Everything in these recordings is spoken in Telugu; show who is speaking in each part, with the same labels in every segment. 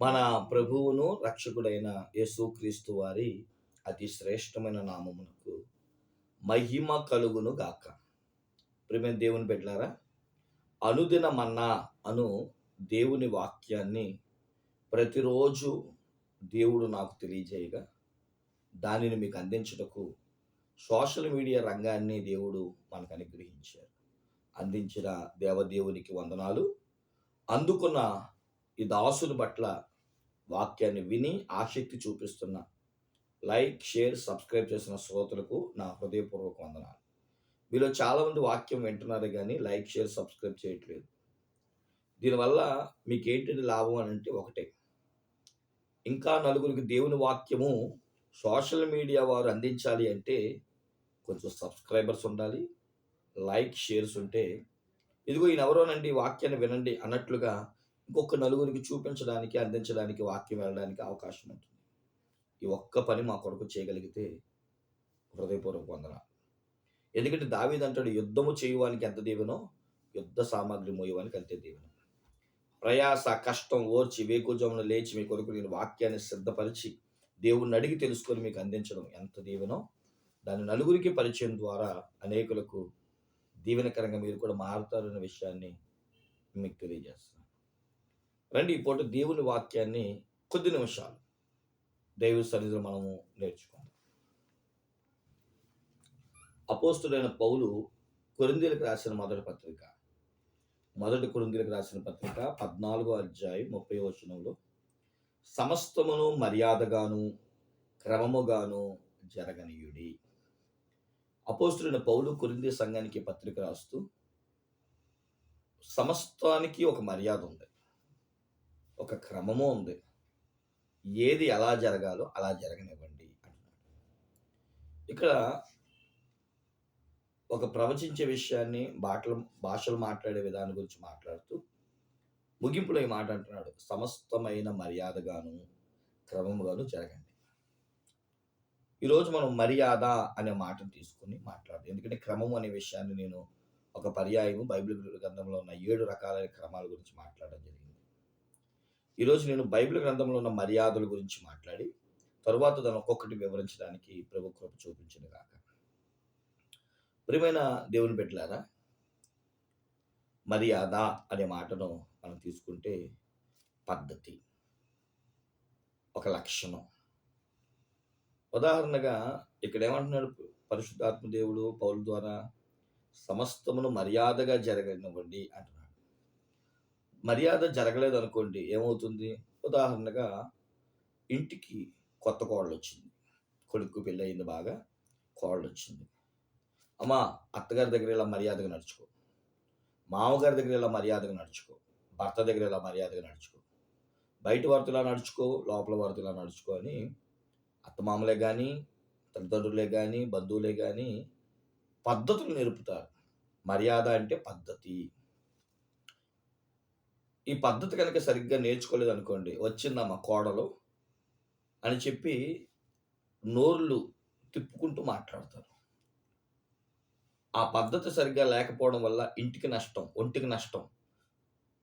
Speaker 1: మన ప్రభువును రక్షకుడైన యేసుక్రీస్తు వారి అతి శ్రేష్టమైన నామమునకు మహిమ కలుగును గాక. ప్రేమ దేవుని పెట్టారా అనుదిన మన్నా అను దేవుని వాక్యాన్ని ప్రతిరోజు దేవుడు నాకు తెలియజేయగా దానిని మీకు అందించుటకు సోషల్ మీడియా రంగాన్ని దేవుడు మనకు అనుగ్రహించారు. అందించిన దేవదేవునికి వందనాలు. అందుకున్న ఈ దాసుని పట్ల వాక్యాన్ని విని ఆసక్తి చూపిస్తున్న లైక్ షేర్ సబ్స్క్రైబ్ చేసిన శ్రోతలకు నా హృదయపూర్వక వందనాలు. మీలో చాలామంది వాక్యం వింటున్నారు కానీ లైక్ షేర్ సబ్స్క్రైబ్ చేయట్లేదు. దీనివల్ల మీకు ఏంటంటే లాభం అని అంటే ఒకటే. ఇంకా నలుగురికి దేవుని వాక్యము సోషల్ మీడియా వారు అందించాలి అంటే కొంచెం సబ్స్క్రైబర్స్ ఉండాలి లైక్ షేర్స్ ఉంటే ఇదిగో ఈయన ఎవరోనండి వాక్యాన్ని వినండి అన్నట్లుగా ఇంకొక నలుగురికి చూపించడానికి అందించడానికి వాక్యం వెళ్ళడానికి అవకాశం ఉంటుంది. ఈ ఒక్క పని మా కొరకు చేయగలిగితే హృదయపూర్వక వందన ఎందుకంటే దావీద్ అంటాడు యుద్ధము చేయువానికి ఎంత దీవెనో యుద్ధ సామాగ్రి మోయవానికి అంతే దీవెన. ప్రయాస కష్టం ఓర్చి వేకుజమును లేచి మీ కొరకు నేను వాక్యాన్ని సిద్ధపరిచి దేవుణ్ణి అడిగి తెలుసుకొని మీకు అందించడం ఎంత దీవెనో దాన్ని నలుగురికి పరిచయం ద్వారా అనేకులకు దీవెనకరంగా మీరు కూడా మారుతారనే విషయాన్ని మీకు తెలియజేస్తున్నాను. రండి ఈ పూట దేవుని వాక్యాన్ని కొద్ది నిమిషాలు. దైవ సన్నిధిలో మనము నేర్చుకుందాం. అపోస్తుడైన పౌలు కొరిందీలకు రాసిన మొదటి పత్రిక. మొదటి కొరిందీలకు రాసిన పత్రిక పద్నాలుగో అధ్యాయం ముప్పై వచనంలో సమస్తమును మర్యాదగాను క్రమముగాను జరగనీయుడి. అపోస్తుడైన పౌలు కొరింది సంఘానికి పత్రిక రాస్తూ సమస్తానికి ఒక మర్యాద ఉంది. ఒక క్రమము ఉంది. ఏది ఎలా జరగాలో అలా జరగనివ్వండి అంటున్నాడు. ఇక్కడ ఒక ప్రవచించే విషయాన్ని బాటలు భాషలు మాట్లాడే విధానం గురించి మాట్లాడుతూ ముగింపులో ఈ మాట అంటున్నాడు. సమస్తమైన మర్యాదగాను క్రమముగాను జరగండి. ఈరోజు మనం మర్యాద అనే మాటను తీసుకుని మాట్లాడదు. ఎందుకంటే క్రమం అనే విషయాన్ని నేను ఒక పర్యాయం బైబిల్ గ్రంథంలో ఉన్న ఏడు రకాలైన క్రమాల గురించి మాట్లాడడం జరిగింది. ఈరోజు నేను బైబిల్ గ్రంథంలో ఉన్న మర్యాదల గురించి మాట్లాడి తరువాత దాని ఒక్కొక్కటి వివరించడానికి ప్రభు కృప చూపించిన కాక ప్రియమైన దేవుని పెట్టలారా మర్యాద అనే మాటను మనం తీసుకుంటే పద్ధతి ఒక లక్షణం. ఉదాహరణగా ఇక్కడ ఏమంటున్నాడు పరిశుద్ధాత్మ దేవుడు పౌరుల ద్వారా సమస్తమును మర్యాదగా జరగనివ్వండి అంటున్నాడు. మర్యాద జరగలేదు అనుకోండి ఏమవుతుంది? ఉదాహరణగా ఇంటికి కొత్త కోడలు వచ్చింది కొడుకు పెళ్ళి అయింది బాగా కోడలు వచ్చింది అమ్మా అత్తగారి దగ్గర ఇలా మర్యాదగా నడుచుకో. మామగారి దగ్గర ఇలా మర్యాదగా నడుచుకో. భర్త దగ్గర ఇలా మర్యాదగా నడుచుకో. బయట వారితో ఇలా నడుచుకో లోపల వారితో ఇలా నడుచుకో అని అత్తమామలే కానీ తల్లిదండ్రులే కానీ బంధువులే కానీ పద్ధతులు నేర్పుతారు. మర్యాద అంటే పద్ధతి. ఈ పద్ధతి కనుక సరిగ్గా నేర్చుకోలేదు అనుకోండి వచ్చిందమ్మ కోడలు? అని చెప్పి నోర్లు తిప్పుకుంటూ మాట్లాడతారు. ఆ పద్ధతి సరిగ్గా లేకపోవడం వల్ల ఇంటికి నష్టం ఒంటికి నష్టం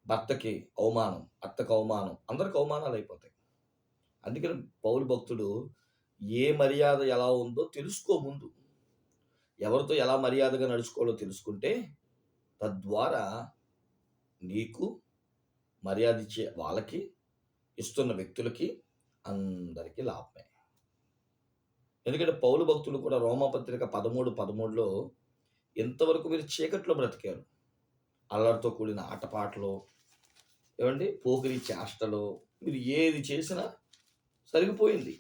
Speaker 1: భర్తకి అవమానం అత్తకు అవమానం అందరికి అవమానాలు అయిపోతాయి. అందుకని పౌరు భక్తుడు ఏ మర్యాద ఎలా ఉందో తెలుసుకో ముందు. ఎవరితో ఎలా మర్యాదగా నడుచుకోవాలో తెలుసుకుంటే తద్వారా నీకు మర్యాద ఇచ్చే వాళ్ళకి ఇస్తున్న వ్యక్తులకి అందరికీ లాభమే. ఎందుకంటే పౌలు భక్తులు కూడా రోమపత్రిక పదమూడు పదమూడులో ఎంతవరకు మీరు చీకట్లో బ్రతికారు? అల్లరితో కూడిన ఆటపాటలు ఏమండి? పోకిరి చేష్టలు మీరు ఏది చేసినా సరిగిపోయింది.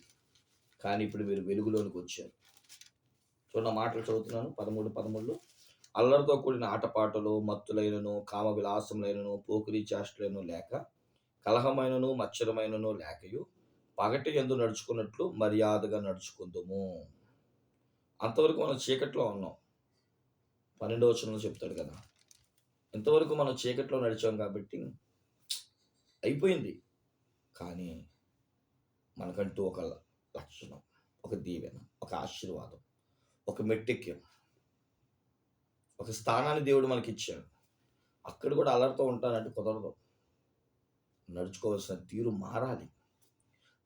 Speaker 1: కానీ ఇప్పుడు మీరు వెలుగులోనికి వచ్చారు. చూడ మాటలు చదువుతున్నాను. పదమూడు పదమూడులో అల్లరితో కూడిన ఆటపాటలు మత్తులైనను కామ విలాసములైనను పోకిరి చేష్టలను లేక కలహమైనను మచ్చరమైనను లేకయు పగటి ఎందు నడుచుకున్నట్లు మర్యాదగా నడుచుకుందాము. అంతవరకు మనం చీకట్లో ఉన్నాం. పన్నెండవ వచనంలో చెప్తాడు కదా. ఇంతవరకు మనం చీకట్లో నడిచాం కాబట్టి అయిపోయింది. కానీ మనకంటూ ఒక లక్షణం ఒక దీవెన ఒక ఆశీర్వాదం ఒక మెట్టెక్యం ఒక స్థానాన్ని దేవుడు మనకి ఇచ్చాడు అక్కడ కూడా అలర్తో ఉంటానంటే కుదరదు. నడుచుకోవాల్సిన తీరు మారాలి.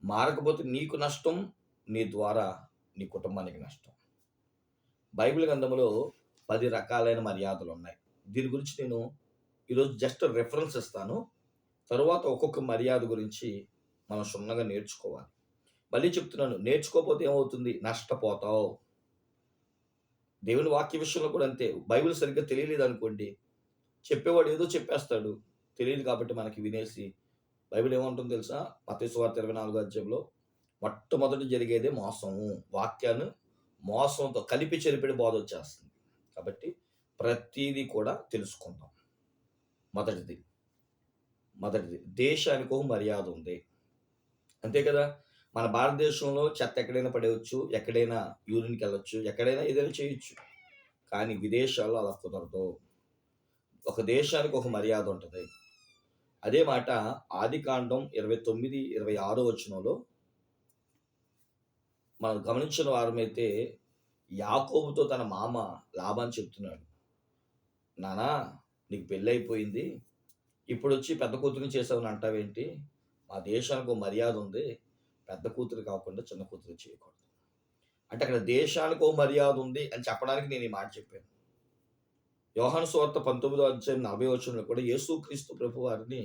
Speaker 1: మారకపోతే నీకు నష్టం నీ ద్వారా నీ కుటుంబానికి నష్టం. బైబిల్ గ్రంథంలో పది రకాలైన మర్యాదలు ఉన్నాయి. దీని గురించి నేను ఈరోజు జస్ట్ రెఫరెన్స్ ఇస్తాను. తరువాత ఒక్కొక్క మర్యాద గురించి మనం క్షుణ్ణంగా నేర్చుకోవాలి. మళ్ళీ చెప్తున్నాను నేర్చుకోకపోతే ఏమవుతుంది? నష్టపోతావు. దేవుని వాక్య విషయంలో కూడా అంతే. బైబిల్ సరిగ్గా తెలియలేదు అనుకోండి చెప్పేవాడు ఏదో చెప్పేస్తాడు తెలియదు కాబట్టి మనకి వినేసి బైబిల్ ఏమంటుందో తెలుసా? మతేసు వార్త ఇరవై నాలుగో అధ్యాయంలో మొట్టమొదటి జరిగేదే మోసము. వాక్యాన్ని మోసంతో కలిపి చెరిపిడి బోధ వచ్చేస్తుంది. కాబట్టి ప్రతిదీ కూడా తెలుసుకుందాం. మొదటిది. మొదటిది. దేశానికి ఒక మర్యాద ఉంది. అంతే కదా? మన భారతదేశంలో చెత్త ఎక్కడైనా పడేయచ్చు ఎక్కడైనా యూరిన్కి వెళ్ళొచ్చు ఎక్కడైనా ఏదైనా చేయొచ్చు. కానీ విదేశాల్లో అలా కుదరదు. ఒక దేశానికి ఒక మర్యాద ఉంటుంది. అదే మాట ఆది కాండం ఇరవై తొమ్మిది ఇరవై ఆరో వచనంలో మనం గమనించిన వారమైతే యాకోబుతో తన మామ లాభాన్ని చెప్తున్నాడు నానా నీకు పెళ్ళి అయిపోయింది. ఇప్పుడు వచ్చి పెద్ద కూతురిని చేసావని అంటావేంటి? మా దేశానికి ఒక మర్యాద ఉంది. పెద్ద కూతురు కాకుండా చిన్న కూతురు చేయకూడదు. అంటే అక్కడ దేశానికి ఓ మర్యాద ఉంది అని చెప్పడానికి నేను ఈ మాట చెప్పాను. యోహాను సువార్త పంతొమ్మిదో అధ్యాయం నలభై వచనంలో కూడా యేసుక్రీస్తు ప్రభు వారిని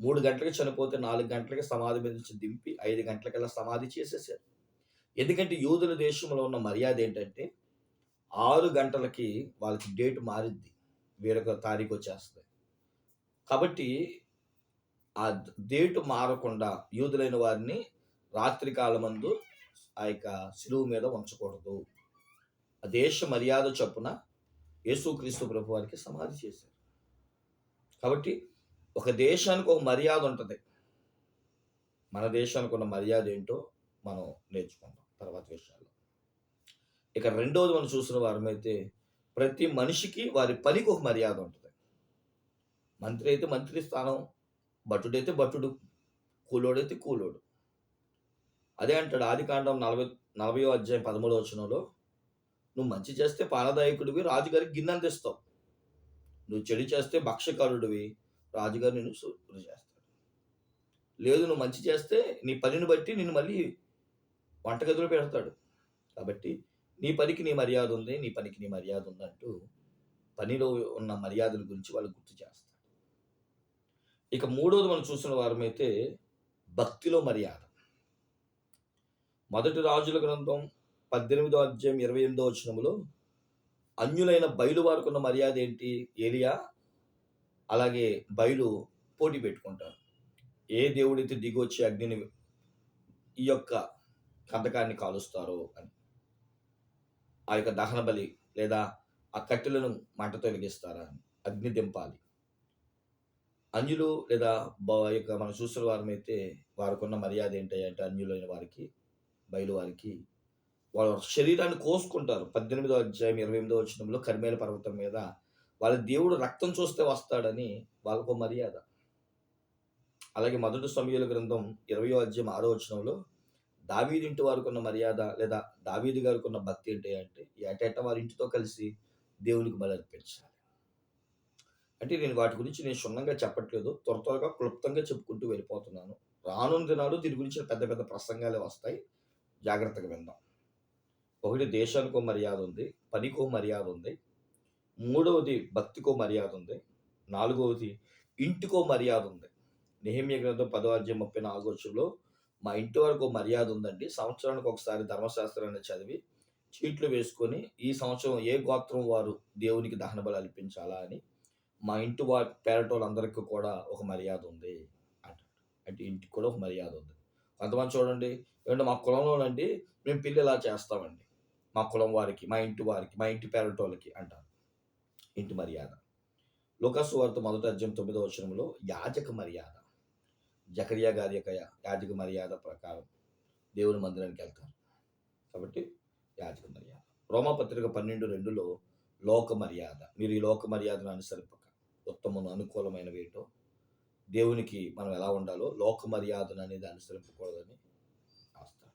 Speaker 1: మూడు గంటలకు చనిపోతే నాలుగు గంటలకి సమాధి మీద నుంచి దింపి ఐదు గంటలకల్లా సమాధి చేసేసారు ఎందుకంటే యూదుల దేశంలో ఉన్న మర్యాద ఏంటంటే ఆరు గంటలకి వాళ్ళకి డేట్ మారిద్ది వేరొక తారీఖు వచ్చేస్తుంది. కాబట్టి ఆ డేటు మారకుండా యూదులైన వారిని రాత్రి కాలమందు ఆ యొక్క శిలువు మీద ఉంచకూడదు ఆ దేశ మర్యాద చొప్పున యేసుక్రీస్తు ప్రభు వారికి సమాధి చేశారు. కాబట్టి ఒక దేశానికి ఒక మర్యాద ఉంటుంది. మన దేశానికి ఉన్న మర్యాద ఏంటో మనం నేర్చుకుందాం తర్వాత విషయాల్లో. ఇక రెండవది మనం చూసిన వారమైతే ప్రతి మనిషికి వారి పనికి ఒక మర్యాద ఉంటుంది. మంత్రి అయితే మంత్రి స్థానం భటుడైతే భటుడు కూలోడైతే కూలోడు. అదే అంటాడు ఆదికాండం నలభై నలభయో అధ్యాయం పదమూడవ వచనంలో నువ్వు మంచి చేస్తే పానదాయకుడివి రాజుగారికి గిన్నె అందిస్తావు నువ్వు చెడు చేస్తే భక్షకారుడివి రాజుగారు నిన్ను శుభ్రం చేస్తాడు. లేదు నువ్వు మంచి చేస్తే నీ పనిని బట్టి నిన్ను మళ్ళీ వంటగదిలో పెడతాడు. కాబట్టి నీ పనికి నీ మర్యాద ఉంది నీ పనికి నీ మర్యాద ఉంది అంటూ పనిలో ఉన్న మర్యాదల గురించి వాళ్ళు గుర్తు చేస్తారు. ఇక మూడోది మనం చూసిన వారమైతే భక్తిలో మర్యాద. మొదటి రాజుల గ్రంథం పద్దెనిమిదో అధ్యాయం ఇరవై ఎనిమిదో వచనములో అన్యులైన బయలు వారుకున్న మర్యాద ఏంటి? ఏలియా అలాగే బయలు పోటీ పెట్టుకుంటారు. ఏ దేవుడైతే దిగొచ్చి అగ్నిని ఈ యొక్క కందకాన్ని కాలుస్తారో అని. ఆ యొక్క దహన బలి లేదా ఆ కట్టెలను మంటతో వెలిగిస్తారా అని. అగ్ని దింపాలి. అన్యులు లేదా యొక్క మనం చూసిన వారమైతే వారికి ఉన్న మర్యాద ఏంటి అంటే అన్యులైన వారికి బయలు వారికి వాళ్ళ శరీరాన్ని కోసుకుంటారు. పద్దెనిమిదో అధ్యాయం ఇరవై ఎనిమిదో వచ్చినంలో కర్మేల పర్వతం మీద వాళ్ళ దేవుడు రక్తం చూస్తే వస్తాడని వాళ్ళకు మర్యాద. అలాగే మొదటి సమయాల గ్రంథం ఇరవయో అధ్యాయం ఆరో వచనంలో దావీదింటి వారికి ఉన్న మర్యాద లేదా దావీది గారికి ఉన్న భక్తి ఏంటి? అంటే ఏటేటా వారి ఇంటితో కలిసి దేవునికి బలి అర్పించాలి. అంటే నేను వాటి గురించి నేను క్షుణ్ణంగా చెప్పట్లేదు. త్వర త్వరగా క్లుప్తంగా చెప్పుకుంటూ వెళ్ళిపోతున్నాను. రానున్న దినాలు దీని గురించి పెద్ద పెద్ద ప్రసంగాలే వస్తాయి. జాగ్రత్తగా విందాం. ఒకటి దేశానికో మర్యాద ఉంది పనికో మర్యాద ఉంది మూడవది భక్తికో మర్యాద ఉంది నాలుగవది ఇంటికో మర్యాద ఉంది. నెహమ్య గ్రంథం పదో ముప్పై నాలుగో వచ్చంలో మా ఇంటి వరకు మర్యాద ఉందండి. సంవత్సరానికి ఒకసారి ధర్మశాస్త్రాన్ని చదివి చీట్లు వేసుకొని ఈ సంవత్సరం ఏ గోత్రం వారు దేవునికి దహన బలి అల్పించాలా అని మా ఇంటి వారి పేరటోళ్ళందరికీ కూడా ఒక మర్యాద ఉంది అంటాడు. అంటే ఇంటికి కూడా ఒక మర్యాద ఉంది. కొంతమంది చూడండి ఏమంటే మా కులంలోనండి మేము పిల్లి ఇలా చేస్తామండి. మా కులం వారికి మా ఇంటి వారికి మా ఇంటి పేరటోళ్ళకి అంటారు. ఇంటి మర్యాద. లోకసు వార్త మొదటి అధ్యయం తొమ్మిదో వచనంలో యాజక మర్యాద. జకరియా గారి యొక్క యాజక మర్యాద ప్రకారం దేవుని మందిరానికి వెళ్తారు. కాబట్టి యాజక మర్యాద. రోమపత్రిక పన్నెండు రెండులో లోక మర్యాద. మీరు ఈ లోక మర్యాదను అనుసరింపక. ఉత్తమను అనుకూలమైన వేటో దేవునికి మనం ఎలా ఉండాలో లోక మర్యాదను అనేది అనుసరింపకూడదని రాస్తారు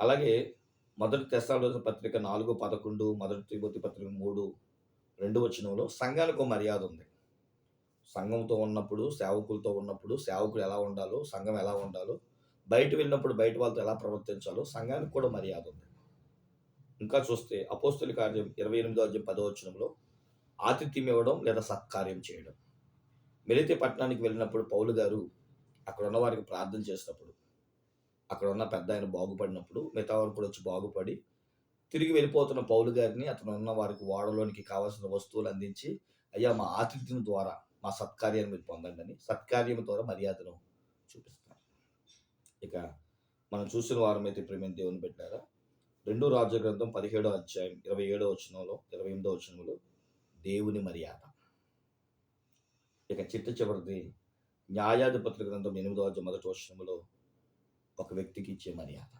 Speaker 1: అలాగే మొదటి తెస్సాలోని పత్రిక నాలుగు పదకొండు మొదటి తిరుపతి పత్రిక మూడు రెండు వచనంలో సంఘానికి మర్యాద ఉంది. సంఘంతో ఉన్నప్పుడు సేవకులతో ఉన్నప్పుడు సేవకులు ఎలా ఉండాలో సంఘం ఎలా ఉండాలో బయట వెళ్ళినప్పుడు బయట వాళ్ళతో ఎలా ప్రవర్తించాలో సంఘానికి కూడా మర్యాద ఉంది. ఇంకా చూస్తే అపోస్తుల కార్యం ఇరవై ఎనిమిదో అధ్యాయం పదో వచనంలో ఆతిథ్యం ఇవ్వడం లేదా సత్కార్యం చేయడం. మెలితే పట్టణానికి వెళ్ళినప్పుడు పౌలు గారు అక్కడ ఉన్న వారికి ప్రార్థన చేసినప్పుడు అక్కడ ఉన్న పెద్ద ఆయన బాగుపడినప్పుడు మిగతా వారు కూడా వచ్చి బాగుపడి తిరిగి వెళ్ళిపోతున్న పౌలు గారిని అతను ఉన్న వారికి ఓడలోనికి కావాల్సిన వస్తువులు అందించి అయ్యా మా ఆతిథ్యం ద్వారా మా సత్కార్యాన్ని మీరు పొందండి అని సత్కార్యం ద్వారా మర్యాదను చూపిస్తారు ఇక మనం చూసిన వారం అయితే ప్రేమ దేవుని పెట్టారా? రెండు రాజ్య గ్రంథం పదిహేడో అధ్యాయం ఇరవై ఏడో వచనంలో ఇరవై ఎనిమిదో వచనంలో దేవుని మర్యాద. ఇక చిట్ట చివరిది న్యాయాధిపతుల గ్రంథం ఎనిమిదో అధ్యాయం మొదటి వర్షంలో ఒక వ్యక్తికి ఇచ్చే మర్యాద.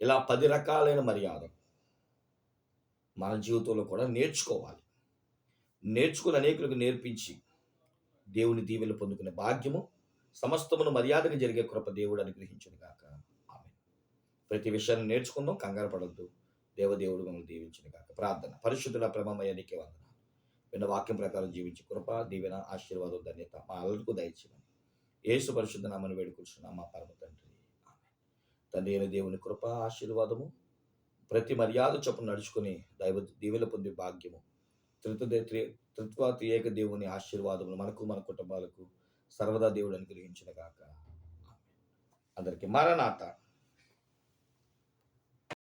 Speaker 1: ఇలా పది రకాలైన మర్యాద మన జీవితంలో కూడా నేర్చుకోవాలి. నేర్చుకుని అనేకులకు నేర్పించి దేవుని దీవెలు పొందుకునే భాగ్యము సమస్తమును మర్యాదగా జరిగే కృప దేవుడు అనుగ్రహించును గాక. ఆమె ప్రతి విషయాన్ని నేర్చుకుందాం కంగారు పడద్దు. దేవదేవుడు మమ్మల్ని దీవించును గాక. ప్రార్థన. పరిశుద్ధుల ప్రేమమయ్యానికి వందన విన్న వాక్యం ప్రకారం జీవించి కృప దీవెన ఆశీర్వాదం ధన్యత మా అల్లలకు దయచేయమని. యేసు పరిశుద్ధ నామని వేడుకుంటున్నాం మా పరమ తండ్రి. తండ్రి అయిన దేవుని కృప ఆశీర్వాదము ప్రతి మర్యాద చొప్పున నడుచుకుని దైవ దీవెల పొందే భాగ్యము త్రిత్వ త్రిత్వ త్రియేక దేవుని ఆశీర్వాదములు మనకు మన కుటుంబాలకు సర్వదా దేవుడు అనుగ్రహించిన కాక అందరికి మరణాత.